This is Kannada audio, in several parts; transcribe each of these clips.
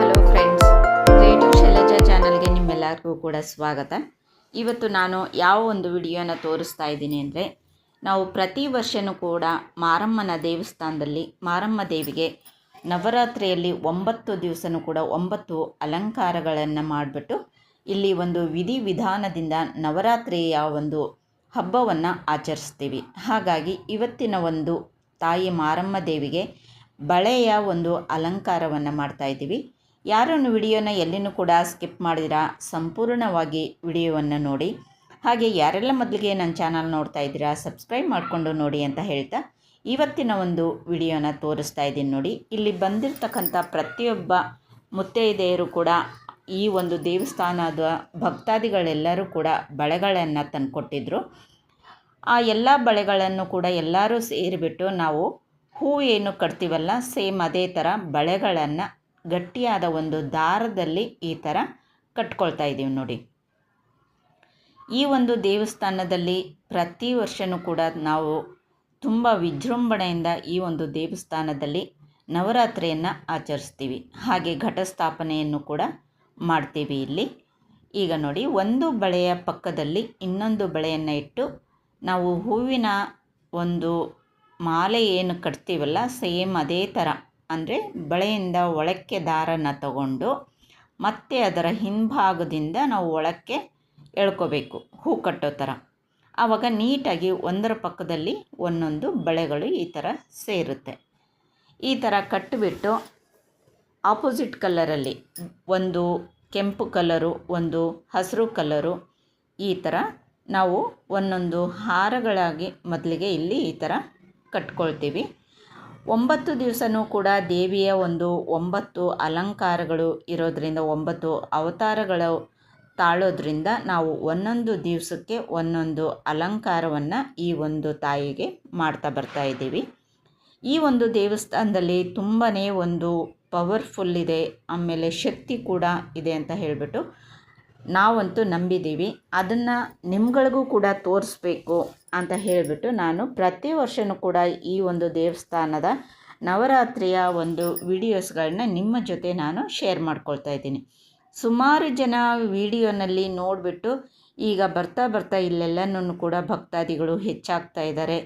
ಹಲೋ ಫ್ರೆಂಡ್ಸ್ ಕ್ರಿಯೇಟಿವ್ ಶೈಲಜಾ ಚಾನಲ್ಗೆ ನಿಮ್ಮೆಲ್ಲರಿಗೂ ಕೂಡ ಸ್ವಾಗತ. ಇವತ್ತು ನಾನು ಯಾವ ಒಂದು ವಿಡಿಯೋನ ತೋರಿಸ್ತಾ ಇದ್ದೀನಿ ಅಂದರೆ, ನಾವು ಪ್ರತಿ ವರ್ಷವೂ ಕೂಡ ಮಾರಮ್ಮನ ದೇವಸ್ಥಾನದಲ್ಲಿ ಮಾರಮ್ಮ ದೇವಿಗೆ ನವರಾತ್ರಿಯಲ್ಲಿ ಒಂಬತ್ತು ದಿವಸನೂ ಕೂಡ ಒಂಬತ್ತು ಅಲಂಕಾರಗಳನ್ನು ಮಾಡಿಬಿಟ್ಟು ಇಲ್ಲಿ ಒಂದು ವಿಧಿ ವಿಧಾನದಿಂದ ನವರಾತ್ರಿಯ ಒಂದು ಹಬ್ಬವನ್ನು ಆಚರಿಸ್ತೀವಿ. ಹಾಗಾಗಿ ಇವತ್ತಿನ ಒಂದು ತಾಯಿ ಮಾರಮ್ಮ ದೇವಿಗೆ ಬಳೆಯ ಒಂದು ಅಲಂಕಾರವನ್ನು ಮಾಡ್ತಾ ಇದ್ದೀವಿ. ಯಾರನ್ನು ವಿಡಿಯೋನ ಎಲ್ಲಿನೂ ಕೂಡ ಸ್ಕಿಪ್ ಮಾಡಿದಿರಾ, ಸಂಪೂರ್ಣವಾಗಿ ವಿಡಿಯೋವನ್ನು ನೋಡಿ. ಹಾಗೆ ಯಾರೆಲ್ಲ ಮೊದಲಿಗೆ ನನ್ನ ಚಾನಲ್ ನೋಡ್ತಾ ಇದ್ದೀರಾ, ಸಬ್ಸ್ಕ್ರೈಬ್ ಮಾಡಿಕೊಂಡು ನೋಡಿ ಅಂತ ಹೇಳ್ತಾ ಇವತ್ತಿನ ಒಂದು ವಿಡಿಯೋನ ತೋರಿಸ್ತಾ ಇದ್ದೀನಿ ನೋಡಿ. ಇಲ್ಲಿ ಬಂದಿರತಕ್ಕಂಥ ಪ್ರತಿಯೊಬ್ಬ ಮುತ್ತೈದೆಯರು ಕೂಡ, ಈ ಒಂದು ದೇವಸ್ಥಾನದ ಭಕ್ತಾದಿಗಳೆಲ್ಲರೂ ಕೂಡ ಬಳೆಗಳನ್ನು ತಂದುಕೊಟ್ಟಿದ್ರು. ಆ ಎಲ್ಲ ಬಳೆಗಳನ್ನು ಕೂಡ ಎಲ್ಲರೂ ಸೇರಿಬಿಟ್ಟು ನಾವು ಹೂ ಏನು ಕಟ್ತೀವಲ್ಲ, ಸೇಮ್ ಅದೇ ಥರ ಬಳೆಗಳನ್ನು ಗಟ್ಟಿಯಾದ ಒಂದು ದಾರದಲ್ಲಿ ಈ ಥರ ಕಟ್ಕೊಳ್ತಾ ಇದ್ದೀವಿ ನೋಡಿ. ಈ ಒಂದು ದೇವಸ್ಥಾನದಲ್ಲಿ ಪ್ರತಿ ವರ್ಷವೂ ಕೂಡ ನಾವು ತುಂಬ ವಿಜೃಂಭಣೆಯಿಂದ ಈ ಒಂದು ದೇವಸ್ಥಾನದಲ್ಲಿ ನವರಾತ್ರಿಯನ್ನು ಆಚರಿಸ್ತೀವಿ. ಹಾಗೆ ಘಟಸ್ಥಾಪನೆಯನ್ನು ಕೂಡ ಮಾಡ್ತೀವಿ ಇಲ್ಲಿ. ಈಗ ನೋಡಿ, ಒಂದು ಬಳೆಯ ಪಕ್ಕದಲ್ಲಿ ಇನ್ನೊಂದು ಬಳೆಯನ್ನು ಇಟ್ಟು ನಾವು ಹೂವಿನ ಒಂದು ಮಾಲೆ ಏನು ಕಟ್ತೀವಲ್ಲ, ಸೇಮ್ ಅದೇ ಥರ. ಅಂದರೆ ಬಳೆಯಿಂದ ಒಳಕ್ಕೆ ದಾರನ ತಗೊಂಡು ಮತ್ತೆ ಅದರ ಹಿಂಭಾಗದಿಂದ ನಾವು ಒಳಕ್ಕೆ ಎಳ್ಕೋಬೇಕು, ಹೂ ಕಟ್ಟೋ ಥರ. ಆವಾಗ ನೀಟಾಗಿ ಒಂದರ ಪಕ್ಕದಲ್ಲಿ ಒಂದೊಂದು ಬಳೆಗಳು ಈ ಥರ ಸೇರುತ್ತೆ. ಈ ಥರ ಕಟ್ಟಿಬಿಟ್ಟು ಆಪೋಸಿಟ್ ಕಲರಲ್ಲಿ ಒಂದು ಕೆಂಪು ಕಲರು ಒಂದು ಹಸಿರು ಕಲರು ಈ ಥರ ನಾವು ಒಂದೊಂದು ಹಾರಗಳಾಗಿ ಮೊದಲಿಗೆ ಇಲ್ಲಿ ಈ ಥರ ಕಟ್ಕೊಳ್ತೀವಿ. ಒಂಬತ್ತು ದಿವಸನೂ ಕೂಡ ದೇವಿಯ ಒಂದು ಒಂಬತ್ತು ಅಲಂಕಾರಗಳು ಇರೋದರಿಂದ, ಒಂಬತ್ತು ಅವತಾರಗಳು ತಾಳೋದ್ರಿಂದ ನಾವು ಒಂದೊಂದು ದಿವಸಕ್ಕೆ ಒಂದೊಂದು ಅಲಂಕಾರವನ್ನು ಈ ಒಂದು ತಾಯಿಗೆ ಮಾಡ್ತಾ ಬರ್ತಾ ಇದ್ದೀವಿ. ಈ ಒಂದು ದೇವಸ್ಥಾನದಲ್ಲಿ ತುಂಬಾ ಒಂದು ಪವರ್ಫುಲ್ ಇದೆ, ಆಮೇಲೆ ಶಕ್ತಿ ಕೂಡ ಇದೆ ಅಂತ ಹೇಳಿಬಿಟ್ಟು ನಾವಂತೂ ನಂಬಿದ್ದೀವಿ. ಅದನ್ನು ನಿಮ್ಗಳಿಗೂ ಕೂಡ ತೋರಿಸ್ಬೇಕು. ಅಂತ ಹೇಳಿಬಿಟ್ಟು ನಾನು ಪ್ರತಿ ವರ್ಷವೂ ಕೂಡ ಈ ಒಂದು ದೇವಸ್ಥಾನದ ನವರಾತ್ರಿಯ ಒಂದು ವಿಡಿಯೋಸ್ಗಳನ್ನ ನಿಮ್ಮ ಜೊತೆ ನಾನು ಶೇರ್ ಮಾಡ್ಕೊಳ್ತಾ ಇದ್ದೀನಿ. ಸುಮಾರು ಜನ ವಿಡಿಯೋನಲ್ಲಿ ನೋಡಿಬಿಟ್ಟು ಈಗ ಬರ್ತಾ ಬರ್ತಾ ಇಲ್ಲೆಲ್ಲನೂ ಕೂಡ ಭಕ್ತಾದಿಗಳು ಹೆಚ್ಚಾಗ್ತಾ ಇದ್ದಾರೆ.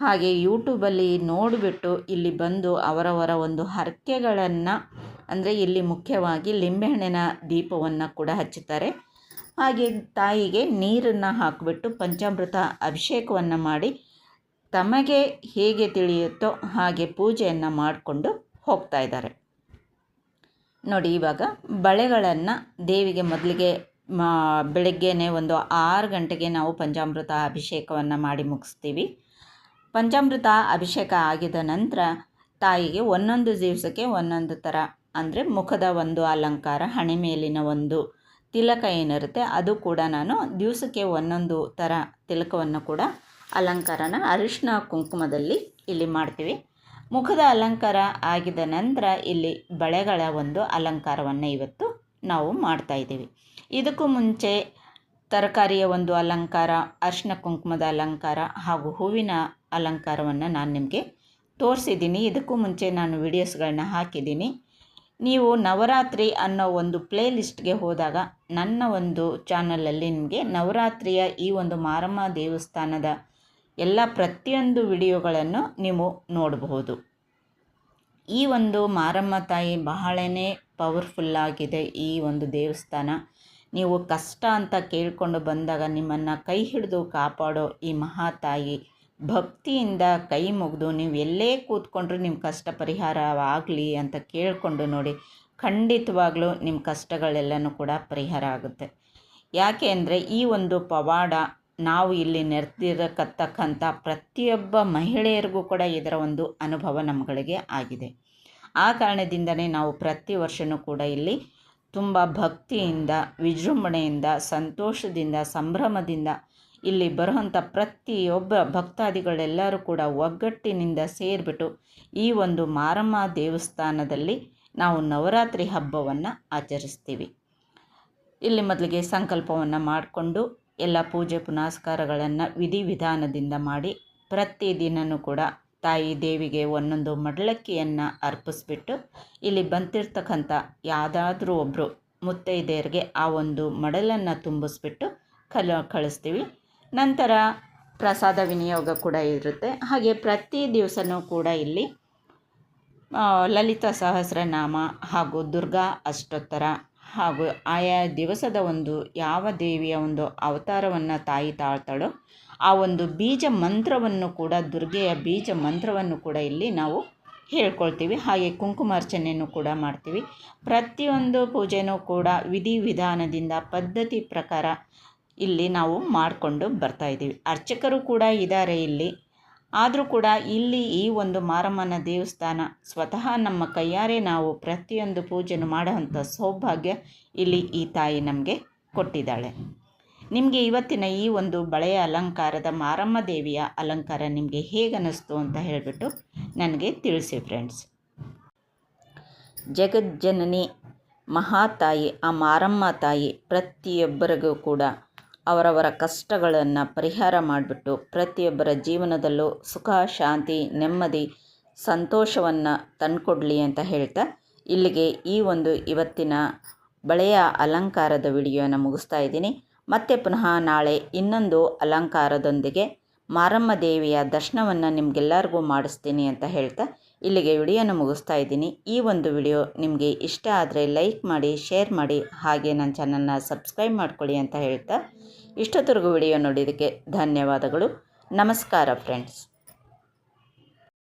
ಹಾಗೆ ಯೂಟ್ಯೂಬಲ್ಲಿ ನೋಡಿಬಿಟ್ಟು ಇಲ್ಲಿ ಬಂದು ಅವರವರ ಒಂದು ಹರಕೆಗಳನ್ನು, ಅಂದರೆ ಇಲ್ಲಿ ಮುಖ್ಯವಾಗಿ ಲಿಂಬೆಹಣ್ಣಿನ ದೀಪವನ್ನು ಕೂಡ ಹಚ್ಚುತ್ತಾರೆ. ಹಾಗೆ ತಾಯಿಗೆ ನೀರನ್ನು ಹಾಕಿಬಿಟ್ಟು ಪಂಚಾಮೃತ ಅಭಿಷೇಕವನ್ನು ಮಾಡಿ ತಮಗೆ ಹೇಗೆ ತಿಳಿಯುತ್ತೋ ಹಾಗೆ ಪೂಜೆಯನ್ನು ಮಾಡಿಕೊಂಡು ಹೋಗ್ತಾ ಇದ್ದಾರೆ. ನೋಡಿ, ಇವಾಗ ಬಳೆಗಳನ್ನು ದೇವಿಗೆ ಮೊದಲಿಗೆ ಬೆಳಗ್ಗೆನೇ ಒಂದು ಆರು ಗಂಟೆಗೆ ನಾವು ಪಂಚಾಮೃತ ಅಭಿಷೇಕವನ್ನು ಮಾಡಿ ಮುಗಿಸ್ತೀವಿ. ಪಂಚಾಮೃತ ಅಭಿಷೇಕ ಆಗಿದ ನಂತರ ತಾಯಿಗೆ ಒಂದೊಂದು ದಿವಸಕ್ಕೆ ಒಂದೊಂದು ಥರ, ಅಂದರೆ ಮುಖದ ಒಂದು ಅಲಂಕಾರ ಹಣೆ ಮೇಲಿನ ಒಂದು ತಿಲಕ ಏನಿರುತ್ತೆ ಅದು ಕೂಡ ನಾನು ದಿವಸಕ್ಕೆ ಒಂದೊಂದು ಥರ ತಿಲಕವನ್ನು ಕೂಡ ಅಲಂಕಾರನ ಅರಿಶಿನ ಕುಂಕುಮದಲ್ಲಿ ಇಲ್ಲಿ ಮಾಡ್ತೀವಿ. ಮುಖದ ಅಲಂಕಾರ ಆಗಿದ ನಂತರ ಇಲ್ಲಿ ಬಳೆಗಳ ಒಂದು ಅಲಂಕಾರವನ್ನು ಇವತ್ತು ನಾವು ಮಾಡ್ತಾ ಇದ್ದೀವಿ. ಇದಕ್ಕೂ ಮುಂಚೆ ತರಕಾರಿಯ ಒಂದು ಅಲಂಕಾರ ಅರಿಶಿನ ಕುಂಕುಮದ ಅಲಂಕಾರ ಹಾಗೂ ಹೂವಿನ ಅಲಂಕಾರವನ್ನು ನಾನು ನಿಮಗೆ ತೋರಿಸಿದ್ದೀನಿ. ಇದಕ್ಕೂ ಮುಂಚೆ ನಾನು ವಿಡಿಯೋಸ್ಗಳನ್ನ ಹಾಕಿದ್ದೀನಿ. ನೀವು ನವರಾತ್ರಿ ಅನ್ನೋ ಒಂದು ಪ್ಲೇ ಲಿಸ್ಟ್ಗೆ ಹೋದಾಗ ನನ್ನ ಒಂದು ಚಾನಲಲ್ಲಿ ನಿಮಗೆ ನವರಾತ್ರಿಯ ಈ ಒಂದು ಮಾರಮ್ಮ ದೇವಸ್ಥಾನದ ಎಲ್ಲ ಪ್ರತಿಯೊಂದು ವಿಡಿಯೋಗಳನ್ನು ನೀವು ನೋಡಬಹುದು. ಈ ಒಂದು ಮಾರಮ್ಮ ತಾಯಿ ಬಹಳನೇ ಪವರ್ಫುಲ್ಲಾಗಿದೆ ಈ ಒಂದು ದೇವಸ್ಥಾನ. ನೀವು ಕಷ್ಟ ಅಂತ ಕೇಳಿಕೊಂಡು ಬಂದಾಗ ನಿಮ್ಮನ್ನು ಕೈ ಹಿಡಿದು ಕಾಪಾಡೋ ಈ ಮಹಾತಾಯಿ ಭಕ್ತಿಯಿಂದ ಕೈ ಮುಗಿದು ನೀವು ಎಲ್ಲೇ ಕೂತ್ಕೊಂಡ್ರೂ ನಿಮ್ಮ ಕಷ್ಟ ಪರಿಹಾರವಾಗಲಿ ಅಂತ ಕೇಳಿಕೊಂಡು ನೋಡಿ, ಖಂಡಿತವಾಗ್ಲೂ ನಿಮ್ಮ ಕಷ್ಟಗಳೆಲ್ಲನೂ ಕೂಡ ಪರಿಹಾರ ಆಗುತ್ತೆ. ಯಾಕೆ ಅಂದರೆ ಈ ಒಂದು ಪವಾಡ ನಾವು ಇಲ್ಲಿ ನೆರೆದಿರಕತ್ತಕ್ಕಂಥ ಪ್ರತಿಯೊಬ್ಬ ಮಹಿಳೆಯರಿಗೂ ಕೂಡ ಇದರ ಒಂದು ಅನುಭವ ನಮ್ಮಗಳಿಗೆ ಆಗಿದೆ. ಆ ಕಾರಣದಿಂದನೇ ನಾವು ಪ್ರತಿ ವರ್ಷವೂ ಕೂಡ ಇಲ್ಲಿ ತುಂಬ ಭಕ್ತಿಯಿಂದ, ವಿಜೃಂಭಣೆಯಿಂದ, ಸಂತೋಷದಿಂದ, ಸಂಭ್ರಮದಿಂದ ಇಲ್ಲಿ ಬರುವಂಥ ಪ್ರತಿಯೊಬ್ಬ ಭಕ್ತಾದಿಗಳೆಲ್ಲರೂ ಕೂಡ ಒಗ್ಗಟ್ಟಿನಿಂದ ಸೇರಿಬಿಟ್ಟು ಈ ಒಂದು ಮಾರಮ್ಮ ದೇವಸ್ಥಾನದಲ್ಲಿ ನಾವು ನವರಾತ್ರಿ ಹಬ್ಬವನ್ನು ಆಚರಿಸ್ತೀವಿ. ಇಲ್ಲಿ ಮೊದಲಿಗೆ ಸಂಕಲ್ಪವನ್ನು ಮಾಡಿಕೊಂಡು ಎಲ್ಲ ಪೂಜೆ ಪುನಸ್ಕಾರಗಳನ್ನು ವಿಧಿವಿಧಾನದಿಂದ ಮಾಡಿ ಪ್ರತಿದಿನವೂ ಕೂಡ ತಾಯಿ ದೇವಿಗೆ ಒಂದೊಂದು ಮಡಲಕ್ಕಿಯನ್ನು ಅರ್ಪಿಸ್ಬಿಟ್ಟು ಇಲ್ಲಿ ಬಂತಿರ್ತಕ್ಕಂಥ ಯಾವುದಾದ್ರೂ ಒಬ್ಬರು ಮುತ್ತೈದೆಯರಿಗೆ ಆ ಒಂದು ಮಡಲನ್ನು ತುಂಬಿಸ್ಬಿಟ್ಟು ಕಲ, ಕಳಿಸ್ತೀವಿ. ನಂತರ ಪ್ರಸಾದ ವಿನಿಯೋಗ ಕೂಡ ಇರುತ್ತೆ. ಹಾಗೆ ಪ್ರತಿ ದಿವಸನೂ ಕೂಡ ಇಲ್ಲಿ ಲಲಿತಾ ಸಹಸ್ರನಾಮ ಹಾಗೂ ದುರ್ಗಾ ಅಷ್ಟೋತ್ತರ ಹಾಗೂ ಆಯಾ ದಿವಸದ ಒಂದು ಯಾವ ದೇವಿಯ ಒಂದು ಅವತಾರವನ್ನು ತಾಯಿ ತಾಳ್ತಾಳೋ ಆ ಒಂದು ಬೀಜ ಮಂತ್ರವನ್ನು ಕೂಡ, ದುರ್ಗೆಯ ಬೀಜ ಮಂತ್ರವನ್ನು ಕೂಡ ಇಲ್ಲಿ ನಾವು ಹೇಳ್ಕೊಳ್ತೀವಿ. ಹಾಗೆ ಕುಂಕುಮಾರ್ಚನೆಯನ್ನು ಕೂಡ ಮಾಡ್ತೀವಿ. ಪ್ರತಿಯೊಂದು ಪೂಜೆನೂ ಕೂಡ ವಿಧಿವಿಧಾನದಿಂದ, ಪದ್ಧತಿ ಪ್ರಕಾರ ಇಲ್ಲಿ ನಾವು ಮಾಡಿಕೊಂಡು ಬರ್ತಾ ಇದ್ದೀವಿ. ಅರ್ಚಕರು ಕೂಡ ಇದ್ದಾರೆ ಇಲ್ಲಿ. ಆದರೂ ಕೂಡ ಇಲ್ಲಿ ಈ ಒಂದು ಮಾರಮ್ಮನ ದೇವಸ್ಥಾನ ಸ್ವತಃ ನಮ್ಮ ಕೈಯಾರೆ ನಾವು ಪ್ರತಿಯೊಂದು ಪೂಜೆನು ಮಾಡುವಂಥ ಸೌಭಾಗ್ಯ ಇಲ್ಲಿ ಈ ತಾಯಿ ನಮಗೆ ಕೊಟ್ಟಿದ್ದಾಳೆ. ನಿಮಗೆ ಇವತ್ತಿನ ಈ ಒಂದು ಬಳೆಯ ಅಲಂಕಾರದ ಮಾರಮ್ಮ ದೇವಿಯ ಅಲಂಕಾರ ನಿಮಗೆ ಹೇಗೆ ಅನ್ನಿಸ್ತು ಅಂತ ಹೇಳಿಬಿಟ್ಟು ನನಗೆ ತಿಳಿಸಿ ಫ್ರೆಂಡ್ಸ್ ಜಗಜ್ಜನನಿ ಮಹಾತಾಯಿ, ಆ ಮಾರಮ್ಮ ತಾಯಿ ಪ್ರತಿಯೊಬ್ಬರಿಗೂ ಕೂಡ ಅವರವರ ಕಷ್ಟಗಳನ್ನು ಪರಿಹಾರ ಮಾಡಿಬಿಟ್ಟು ಪ್ರತಿಯೊಬ್ಬರ ಜೀವನದಲ್ಲೂ ಸುಖ, ಶಾಂತಿ, ನೆಮ್ಮದಿ, ಸಂತೋಷವನ್ನು ತಂದುಕೊಡ್ಲಿ ಅಂತ ಹೇಳ್ತಾ ಇಲ್ಲಿಗೆ ಈ ಒಂದು ಇವತ್ತಿನ ಬಳೆಯ ಅಲಂಕಾರದ ವಿಡಿಯೋನ ಮುಗಿಸ್ತಾ ಇದ್ದೀನಿ. ಮತ್ತೆ ಪುನಃ ನಾಳೆ ಇನ್ನೊಂದು ಅಲಂಕಾರದೊಂದಿಗೆ ಮಾರಮ್ಮ ದೇವಿಯ ದರ್ಶನವನ್ನು ನಿಮಗೆಲ್ಲರಿಗೂ ಮಾಡಿಸ್ತೀನಿ ಅಂತ ಹೇಳ್ತಾ ಇಲ್ಲಿಗೆ ವಿಡಿಯೋನ ಮುಗಿಸ್ತಾ ಇದ್ದೀನಿ. ಈ ಒಂದು ವಿಡಿಯೋ ನಿಮಗೆ ಇಷ್ಟ ಆದರೆ ಲೈಕ್ ಮಾಡಿ, ಶೇರ್ ಮಾಡಿ, ಹಾಗೆ ನನ್ನ ಚಾನಲ್ನ ಸಬ್ಸ್ಕ್ರೈಬ್ ಮಾಡ್ಕೊಳ್ಳಿ ಅಂತ ಹೇಳ್ತಾ ಇಷ್ಟೊತ್ತರೆಗೂ ವಿಡಿಯೋ ನೋಡಿದ್ದಕ್ಕೆ ಧನ್ಯವಾದಗಳು. ನಮಸ್ಕಾರ ಫ್ರೆಂಡ್ಸ್.